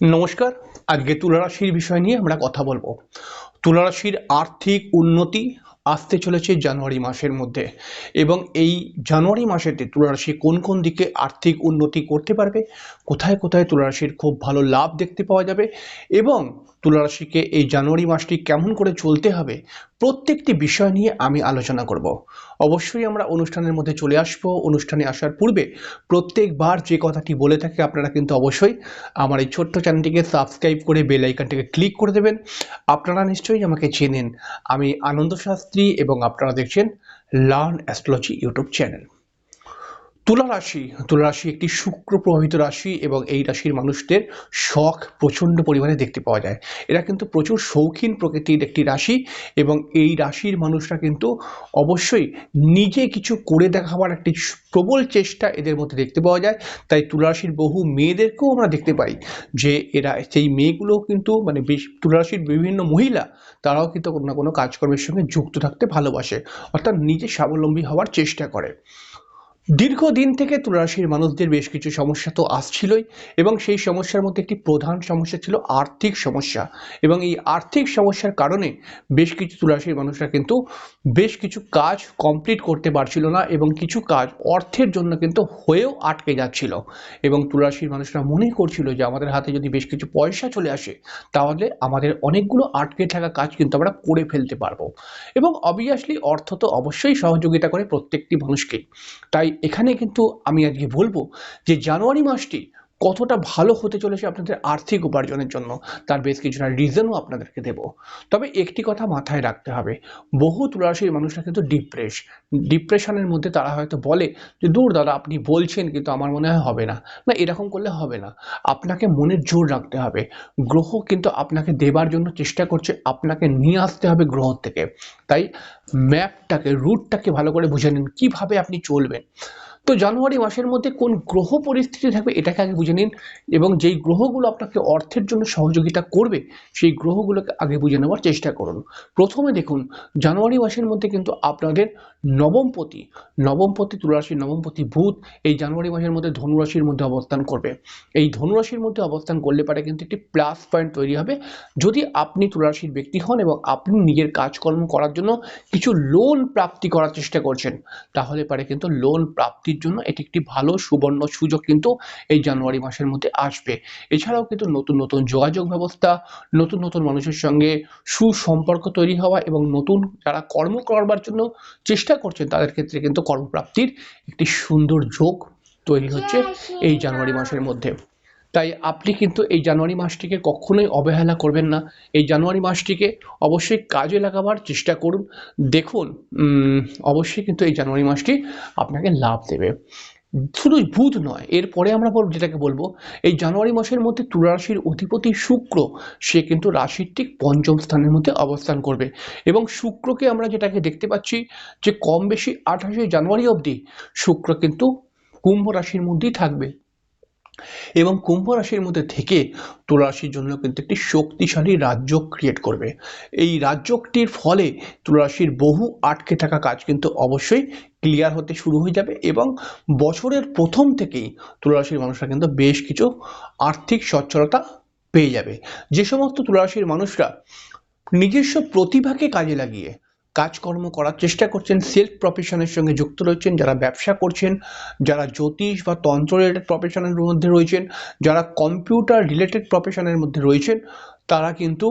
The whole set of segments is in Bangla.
নমস্কার, আজকে তুলারাশির বিষয় নিয়ে আমরা কথা বলব। তুলারাশির আর্থিক উন্নতি আসতে চলেছে জানুয়ারি মাসের মধ্যে এবং এই জানুয়ারি মাসেতে তুলারাশি কোন কোন দিকে আর্থিক উন্নতি করতে পারবে কোথায় কোথায় তুলারাশির খুব ভালো লাভ দেখতে পাওয়া যাবে এবং তুলারাশিকে এই জানুয়ারি মাসটি কেমন করে চলতে হবে প্রত্যেকটি বিষয় নিয়ে আমি আলোচনা করব। অবশ্যই আমরা অনুষ্ঠানের মধ্যে চলে আসব। অনুষ্ঠানে আসার পূর্বে প্রত্যেকবার যে কথাটি বলে থাকি আপনারা কিন্তু অবশ্যই আমার এই ছোট্ট চ্যানেলটিকে সাবস্ক্রাইব করে বেল আইকনটিকে ক্লিক করে দেবেন। আপনারা নিশ্চয়ই আমাকে চেনেন। আমি আনন্দ শাস্ত্রী এবং আপনারা দেখছেন লার্ন অ্যাস্ট্রোলজি ইউটিউব চ্যানেল। তুলা রাশি তুলা রাশি একটি শুক্র প্রভাবিত রাশি এবং এই রাশির মানুষদের শখ প্রচণ্ড পরিমাণে দেখতে পাওয়া যায়। এরা কিন্তু প্রচুর শৌখিন প্রকৃতির একটি রাশি এবং এই রাশির মানুষরা কিন্তু অবশ্যই নিজে কিছু করে দেখাবার একটি প্রবল চেষ্টা এদের মধ্যে দেখতে পাওয়া যায়। তাই তুলা রাশির বহু মেয়েদেরকেও আমরা দেখতে পাই যে এরা, সেই মেয়েগুলো কিন্তু মানে বেশ তুলা রাশির বিভিন্ন মহিলা তারাও কিন্তু কোনো না কোনো কাজকর্মের সঙ্গে যুক্ত থাকতে ভালোবাসে অর্থাৎ নিজে স্বাবলম্বী হওয়ার চেষ্টা করে। দীর্ঘদিন থেকে তুলারাশির মানুষদের বেশ কিছু সমস্যা তো আসছিলই, এবং সেই সমস্যার মধ্যে একটি প্রধান সমস্যা ছিল আর্থিক সমস্যা। এবং এই আর্থিক সমস্যার কারণে বেশ কিছু তুলারাশির মানুষরা কিন্তু বেশ কিছু কাজ কমপ্লিট করতে পারছিল না, এবং কিছু কাজ অর্থের জন্য কিন্তু হয়েও আটকে যাচ্ছিল। এবং তুলারাশির মানুষরা মনে করছিল যে, আমাদের হাতে যদি বেশ কিছু পয়সা চলে আসে, তাহলে আমাদের অনেকগুলো আটকে থাকা কাজ কিন্তু আমরা করে ফেলতে পারব। এবং অবভিয়াসলি অর্থ তো অবশ্যই সহযোগিতা করে প্রত্যেকটি মানুষকেই তাই এখানে কিন্তু আমি আজকে বলব যে জানুয়ারি মাসটি কতটা ভালো হতে চলেছে আপনাদের আর্থিক উপার্জনের জন্য, তার বেশ কিছুটা রিজনও আপনাদেরকে দেব। তবে একটি কথা মাথায় রাখতে হবে, বহু তুলারাশির মানুষরা কিন্তু ডিপ্রেস ডিপ্রেশনের মধ্যে তারা হয়তো বলে যে, দূর দাদা, আপনি বলছেন কিন্তু আমার মনে হয় হবে না। না, এরকম করলে হবে না। আপনাকে মনের জোর রাখতে হবে। গ্রহ কিন্তু আপনাকে দেবার জন্য চেষ্টা করছে, আপনাকে নিয়ে আসতে হবে গ্রহ থেকে। তাই ম্যাপটাকে রুটটাকে ভালো করে বুঝে নিন, কীভাবে আপনি চলবেন। তো জানুয়ারি মাসের মধ্যে কোন গ্রহ পরিস্থিতি থাকবে এটাকে আগে বুঝে নিন এবং যেই গ্রহগুলো আপনাকে অর্থের জন্য সহযোগিতা করবে, সেই গ্রহগুলোকে আগে বুঝে নেওয়ার চেষ্টা করুন। প্রথমে দেখুন, জানুয়ারি মাসের মধ্যে কিন্তু আপনাদের নবমপতি নবমপতি তুলারাশির নবমপতি ভূত এই জানুয়ারি মাসের মধ্যে ধনুরাশির মধ্যে অবস্থান করবে। এই ধনুরাশির মধ্যে অবস্থান করলে পারে কিন্তু একটি প্লাস পয়েন্ট তৈরি হবে। যদি আপনি তুলারাশির ব্যক্তি হন এবং আপনি নিজের কাজকর্ম করার জন্য কিছু লোন প্রাপ্তি করার চেষ্টা করছেন, তাহলে পারে কিন্তু লোন প্রাপ্তির জন্য এটি একটি ভালো সুবর্ণ সুযোগ কিন্তু এই জানুয়ারি মাসের মধ্যে আসবে। এছাড়াও কিন্তু নতুন নতুন যোগাযোগ ব্যবস্থা নতুন নতুন মানুষের সঙ্গে সুসম্পর্ক তৈরি হওয়া এবং নতুন যারা কর্ম করবার জন্য চেষ্টা করছেন তাদের ক্ষেত্রে কিন্তু কর্মপ্রাপ্তির একটি সুন্দর যোগ তৈরি হচ্ছে এই জানুয়ারি মাসের মধ্যে। তাই আপনি কিন্তু এই জানুয়ারি মাসটিকে কখনোই অবহেলা করবেন না। এই জানুয়ারি মাসটিকে অবশ্যই কাজে লাগাবার চেষ্টা করুন। দেখুন অবশ্যই কিন্তু এই জানুয়ারি মাসটি আপনাকে লাভ দেবে। শুধু বুধ নয়, এরপরে আমরা বলব যেটাকে বলব, এই জানুয়ারি মাসের মধ্যে তুলা রাশির অধিপতি শুক্র, সে কিন্তু রাশির ঠিক পঞ্চম স্থানের মধ্যে অবস্থান করবে। এবং শুক্রকে আমরা যেটাকে দেখতে পাচ্ছি যে কম বেশি আঠাশে জানুয়ারি অবধি শুক্র কিন্তু কুম্ভ রাশির মধ্যেই থাকবে। এবং কুম্ভ রাশির মধ্যে থেকে তুলা জন্য কিন্তু একটি শক্তিশালী রাজ্য ক্রিয়েট করবে। এই রাজ্যটির ফলে তুলা রাশির বহু আটকে থাকা কাজ কিন্তু অবশ্যই ক্লিয়ার হতে শুরু হয়ে যাবে এবং বছরের প্রথম থেকেই তুলা রাশির মানুষরা কিন্তু বেশ কিছু আর্থিক সচ্ছলতা পেয়ে যাবে। যে সমস্ত তুলা রাশির মানুষরা নিজস্ব প্রতিভাকে কাজে লাগিয়ে কাজকর্ম করার চেষ্টা করছেন সেলফ প্রফেশনের সঙ্গে যুক্ত রয়েছেন, যারা ব্যবসা করছেন, যারা জ্যোতিষ বা তন্ত্র রিলেটেড প্রফেশনের মধ্যে রয়েছেন, যারা কম্পিউটার রিলেটেড প্রফেশনের মধ্যে রয়েছেন, তারা কিন্তু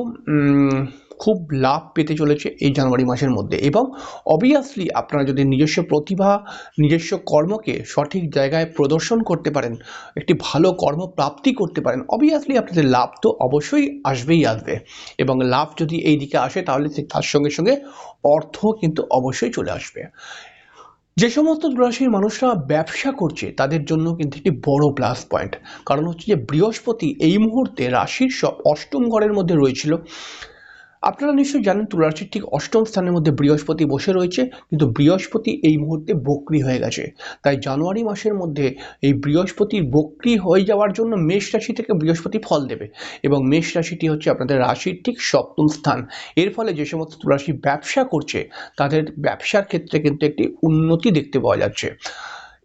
খুব লাভ পেতে চলেছে এই জানুয়ারি মাসের মধ্যে। এবং অবভিয়াসলি আপনারা যদি নিজস্ব প্রতিভা, নিজস্ব কর্মকে সঠিক জায়গায় প্রদর্শন করতে পারেন, একটি ভালো কর্ম প্রাপ্তি করতে পারেন অবভিয়াসলি আপনাদের লাভ তো অবশ্যই আসবেই আসবে। এবং লাভ যদি এই দিকে আসে, তাহলে তার সঙ্গে সঙ্গে অর্থ কিন্তু অবশ্যই চলে আসবে। যে সমস্ত রাশির মানুষরা ব্যবসা করছে, তাদের জন্য কিন্তু একটি বড় প্লাস পয়েন্ট কারণ হচ্ছে যে বৃহস্পতি এই মুহূর্তে রাশির সব অষ্টম ঘরের মধ্যে রয়েছিল। আপনারা নিশ্চয়ই জানেন তুলারাশির ঠিক অষ্টম স্থানের মধ্যে বৃহস্পতি বসে রয়েছে, কিন্তু বৃহস্পতি এই মুহূর্তে বক্রি হয়ে গেছে। তাই জানুয়ারি মাসের মধ্যে এই বৃহস্পতির বক্রি হয়ে যাওয়ার জন্য মেষ রাশি থেকে বৃহস্পতি ফল দেবে এবং মেষ রাশিটি হচ্ছে আপনাদের রাশির ঠিক সপ্তম স্থান। এর ফলে যে সমস্ত তুলারাশি ব্যবসা করছে, তাদের ব্যবসার ক্ষেত্রে কিন্তু একটি উন্নতি দেখতে পাওয়া যাচ্ছে।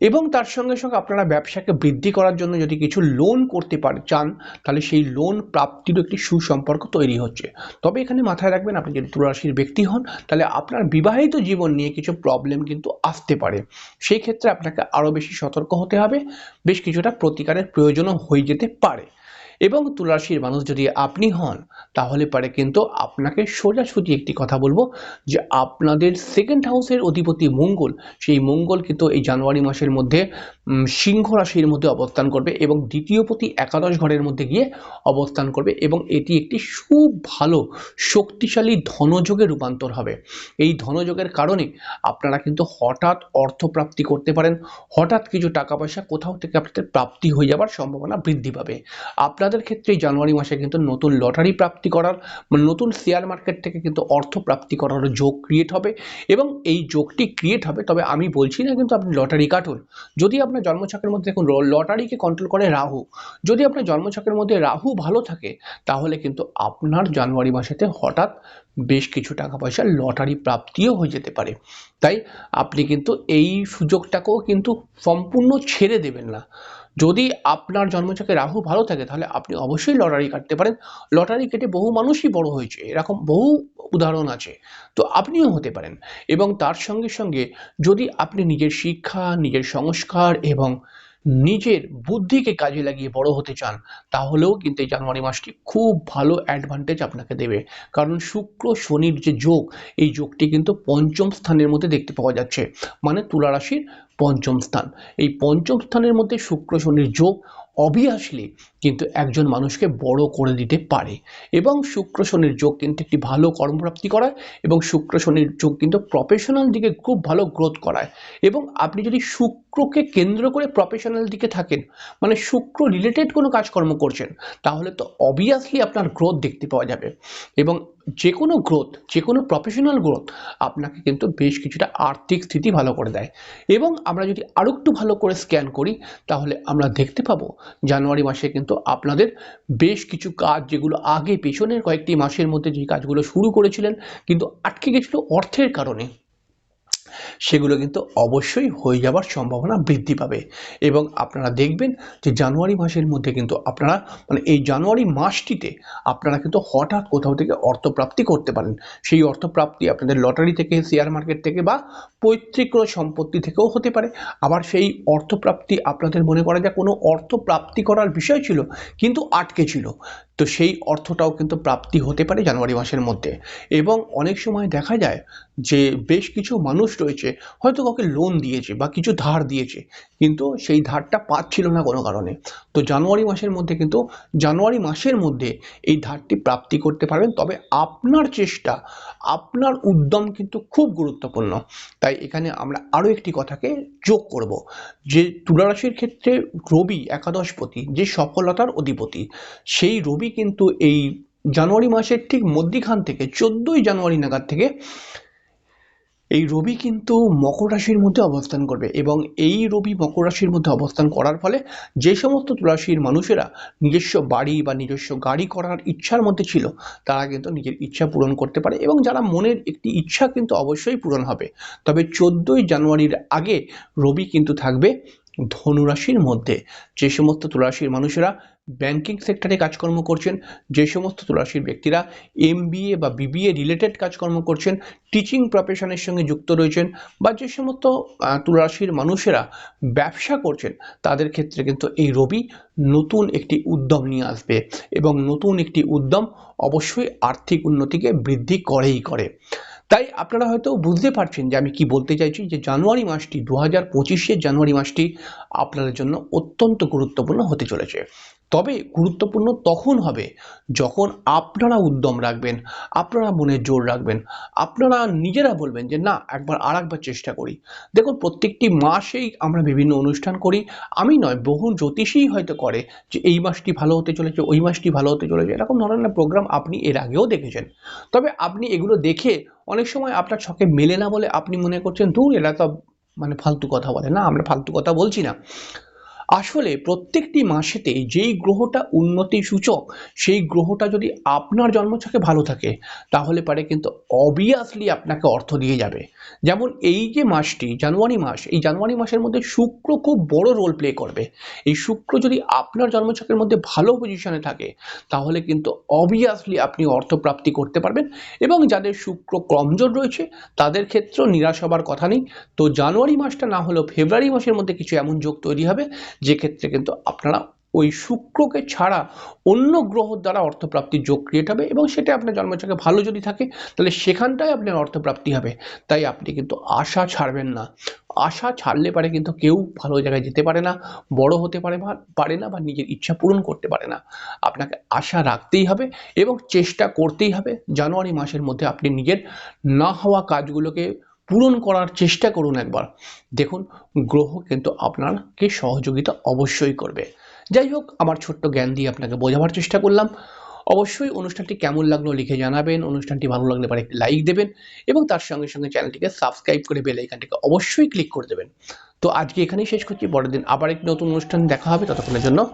এবং তার সঙ্গে সঙ্গে আপনারা ব্যবসাকে বৃদ্ধি করার জন্য যদি কিছু লোন করতে পারে, চান, তাহলে সেই লোন প্রাপ্তিরও একটি সুসম্পর্ক তৈরি হচ্ছে। তবে এখানে মাথায় রাখবেন, আপনি যদি তুলারাশির ব্যক্তি হন, তাহলে আপনার বিবাহিত জীবন নিয়ে কিছু প্রবলেম কিন্তু আসতে পারে। সেই ক্ষেত্রে আপনাকে আরও বেশি সতর্ক হতে হবে, বেশ কিছুটা প্রতিকারের প্রয়োজনও হয়ে যেতে পারে। এবং তুলারাশির মানুষ যদি আপনি হন, তাহলে পারে কিন্তু আপনাকে সোজাসুজি একটি কথা বলব যে আপনাদের সেকেন্ড হাউসের অধিপতি মঙ্গল, সেই মঙ্গল কিন্তু এই জানুয়ারি মাসের মধ্যে সিংহ রাশির মধ্যে অবস্থান করবে এবং দ্বিতীয় প্রতি একাদশ ঘরের মধ্যে গিয়ে অবস্থান করবে এবং এটি একটি খুব ভালো, শক্তিশালী ধনযোগে রূপান্তর হবে। এই ধনযোগের কারণে আপনারা কিন্তু হঠাৎ অর্থপ্রাপ্তি করতে পারেন, হঠাৎ কিছু টাকা পয়সা কোথাও থেকে আপনাদের প্রাপ্তি হয়ে যাওয়ার সম্ভাবনা বৃদ্ধি পাবে। আপনাদের ক্ষেত্রে জানুয়ারি মাসে কিন্তু নতুন লটারি প্রাপ্তি করার মানে নতুন শেয়ার মার্কেট থেকে কিন্তু অর্থ প্রাপ্তি করার যোগ ক্রিয়েট হবে এবং এই যোগটি ক্রিয়েট হবে। তবে আমি বলছি না কিন্তু আপনি লটারি কাটুন। যদি আপনার জন্মছকের মধ্যে দেখুন লটারিকে কন্ট্রোল করে রাহু। যদি আপনার জন্মছকের মধ্যে রাহু ভালো থাকে, তাহলে কিন্তু আপনার জানুয়ারি মাসেতে হঠাৎ বেশ কিছু টাকা পয়সা লটারি প্রাপ্তিও হয়ে যেতে পারে। তাই আপনি কিন্তু এই সুযোগটাকেও কিন্তু সম্পূর্ণ ছেড়ে দেবেন না। যদি আপনার জন্মছকে রাহু ভালো থাকে, তাহলে আপনি অবশ্যই লটারি কাটতে পারেন। লটারি কেটে বহু মানুষই বড় হয়েছে, এরকম বহু উদাহরণ আছে। তো আপনিও হতে পারেন। এবং তার সঙ্গে সঙ্গে যদি আপনি নিজের শিক্ষা, নিজের সংস্কার এবং নিজের বুদ্ধিকে কাজে লাগিয়ে বড় হতে চান, তাহলেও কিন্তু এই জানুয়ারি মাসটি খুব ভালো অ্যাডভান্টেজ আপনাকে দেবে। কারণ শুক্র, শনির যে যোগ, এই যোগটি কিন্তু পঞ্চম স্থানের মধ্যে দেখতে পাওয়া যাচ্ছে। মানে তুলা রাশির পঞ্চম স্থান। এই পঞ্চম স্থানের মধ্যে শুক্র শনির যোগ অবভিয়াসলি কিন্তু একজন মানুষকে বড় করে দিতে পারে এবং শুক্র শনির যোগ কিন্তু একটি ভালো কর্মপ্রাপ্তি করায় এবং শুক্র শনির যোগ কিন্তু প্রফেশনাল দিকে খুব ভালো গ্রোথ করায়। এবং আপনি যদি শুক্রকে কেন্দ্র করে প্রফেশনাল দিকে থাকেন মানে শুক্র রিলেটেড কোনো কাজকর্ম করছেন, তাহলে তো অবভিয়াসলি আপনার গ্রোথ দেখতে পাওয়া যাবে। এবং যে কোনো গ্রোথ যে কোনো প্রফেশনাল গ্রোথ আপনাকে কিন্তু বেশ কিছুটা আর্থিক স্থিতি ভালো করে দেয়। এবং আমরা যদি আরও একটু ভালো করে স্ক্যান করি, তাহলে আমরা দেখতে পাবো জানুয়ারি মাসে কিন্তু আপনাদের বেশ কিছু কাজ যেগুলো আগে পেছনের কয়েকটি মাসের মধ্যে যে কাজগুলো শুরু করেছিলেন, কিন্তু আটকে গেছিল অর্থের কারণে। সেগুলো কিন্তু অবশ্যই হয়ে যাওয়ার সম্ভাবনা বৃদ্ধি পাবে। এবং আপনারা দেখবেন যে জানুয়ারি মাসের মধ্যে কিন্তু আপনারা মানে এই জানুয়ারি মাসটিতে আপনারা কিন্তু হঠাৎ কোথাও থেকে অর্থপ্রাপ্তি করতে পারেন। সেই অর্থপ্রাপ্তি আপনাদের লটারি থেকে, শেয়ার মার্কেট থেকে বা পৈতৃক কোনো সম্পত্তি থেকেও হতে পারে। আবার সেই অর্থপ্রাপ্তি আপনাদের মনে করা যায় কোনো অর্থ প্রাপ্তি করার বিষয় ছিল, কিন্তু আটকে ছিল। তো সেই অর্থটাও কিন্তু প্রাপ্তি হতে পারে জানুয়ারি মাসের মধ্যে। এবং অনেক সময় দেখা যায় যে বেশ কিছু মানুষ রয়েছে, হয়তো কাউকে লোন দিয়েছে বা কিছু ধার দিয়েছে, কিন্তু সেই ধারটা পাচ্ছিল না কোনো কারণে। তো জানুয়ারি মাসের মধ্যে কিন্তু, জানুয়ারি মাসের মধ্যে এই ধারটি প্রাপ্তি করতে পারবেন। তবে আপনার চেষ্টা, আপনার উদ্যম কিন্তু খুব গুরুত্বপূর্ণ। তাই এখানে আমরা আরও একটি কথাকে যোগ করব, যে তুলারাশির ক্ষেত্রে রবি একাদশপতি, যে সফলতার অধিপতি, সেই রবি কিন্তু এই জানুয়ারি মাসের ঠিক মধ্যিখান থেকে, চোদ্দোই জানুয়ারি নাগাদ থেকে এই রবি কিন্তু মকর রাশির মধ্যে অবস্থান করবে এবং এই রবি মকর রাশির মধ্যে অবস্থান করার ফলে যে সমস্ত তুলারাশির মানুষেরা নিজস্ব বাড়ি বা নিজস্ব গাড়ি করার ইচ্ছার মধ্যে ছিল, তারা কিন্তু নিজের ইচ্ছা পূরণ করতে পারে এবং যারা মনের একটি ইচ্ছা কিন্তু অবশ্যই পূরণ হবে। তবে চোদ্দোই জানুয়ারির আগে রবি কিন্তু থাকবে ধনুরাশির মধ্যে। যে সমস্ত তুলারাশির মানুষেরা ব্যাংকিং সেক্টরে কাজকর্ম করছেন যে সমস্ত তুলারাশির ব্যক্তিরা এমবিএ বা বিবিএ রিলেটেড কাজকর্ম করছেন টিচিং প্রফেশনের সঙ্গে যুক্ত রয়েছেন বা যে সমস্ত আহ, মানুষেরা ব্যবসা করছেন তাদের ক্ষেত্রে কিন্তু এই রবি নতুন একটি উদ্যম নিয়ে আসবে এবং নতুন একটি উদ্যম অবশ্যই আর্থিক উন্নতিকে বৃদ্ধি করেই করে। তাই আপনারা হয়তো বুঝতে পারছেন যে আমি কি বলতে চাইছি যে জানুয়ারি মাসটি দু হাজার পঁচিশের জানুয়ারি মাসটি আপনাদের জন্য অত্যন্ত গুরুত্বপূর্ণ হতে চলেছে। তবে গুরুত্বপূর্ণ তখন হবে যখন আপনারা উদ্যম রাখবেন, আপনারা মনে জোর রাখবেন, আপনারা নিজেরা বলবেন যে, না, একবার আর একবার চেষ্টা করি। দেখুন, প্রত্যেকটি মাসেই আমরা বিভিন্ন অনুষ্ঠান করি। আমি নয়, বহু জ্যোতিষীই হয়তো করে যে, এই মাসটি ভালো হতে চলেছে, ওই মাসটি ভালো হতে চলেছে। এরকম ধরনের প্রোগ্রাম আপনি এর আগেও দেখেছেন। তবে আপনি এগুলো দেখে অনেক সময় আপনার ছকে মেলে না বলে আপনি মনে করছেন দূর এরা তো মানে ফালতু কথা বলে। না, আমরা ফালতু কথা বলছি না। আসলে প্রত্যেকটি মাসেতে যেই গ্রহটা উন্নতি সূচক, সেই গ্রহটা যদি আপনার জন্মছকে ভালো থাকে, তাহলে পারে কিন্তু অবভিয়াসলি আপনাকে অর্থ দিয়ে যাবে। যেমন এই যে মাসটি, জানুয়ারি মাস, এই জানুয়ারি মাসের মধ্যে শুক্র খুব বড় রোল প্লে করবে। এই শুক্র যদি আপনার জন্মছকের মধ্যে ভালো পজিশনে থাকে, তাহলে কিন্তু অবভিয়াসলি আপনি অর্থপ্রাপ্তি করতে পারবেন এবং যাদের শুক্র কমজোর রয়েছে, তাদের ক্ষেত্রেও নিরাশ হবার কথা নেই। তো জানুয়ারি মাসটা না হলেও ফেব্রুয়ারি মাসের মধ্যে কিছু এমন যোগ তৈরি হবে যে ক্ষেত্রে কিন্তু আপনারা ওই শুক্রকে ছাড়া অন্য গ্রহর দ্বারা অর্থপ্রাপ্তির যোগ ক্রিয়েট হবে এবং সেটা আপনার জন্মছকে ভালো যদি থাকে, তাহলে সেখানটায় আপনার অর্থপ্রাপ্তি হবে। তাই আপনি কিন্তু আশা ছাড়বেন না। আশা ছাড়লে পারে কিন্তু কেউ ভালো জায়গায় যেতে পারে না, বড় হতে পারে পারে না বা নিজের ইচ্ছা পূরণ করতে পারে না। আপনাকে আশা রাখতেই হবে এবং চেষ্টা করতেই হবে। জানুয়ারি মাসের মধ্যে আপনি নিজের না হওয়া কাজগুলোকে পূরণ করার চেষ্টা করুন একবার। দেখুন, গ্রহ কিন্তু আপনাকে সহযোগিতা অবশ্যই করবে। যাই হোক, আমার ছোট্ট জ্ঞান দিয়ে আপনাকে বোঝাবার চেষ্টা করলাম। অবশ্যই অনুষ্ঠানটি কেমন লাগল লিখে জানাবেন, অনুষ্ঠানটি ভালো লাগলে পরে একটি লাইক দেবেন এবং তার সঙ্গে সঙ্গে চ্যানেলটিকে সাবস্ক্রাইব করে বেল আইকনটিকে অবশ্যই ক্লিক করে দেবেন। তো আজকে এখানেই শেষ করছি, পরের দিন আবার একটি নতুন অনুষ্ঠান দেখা হবে, ততক্ষণের জন্য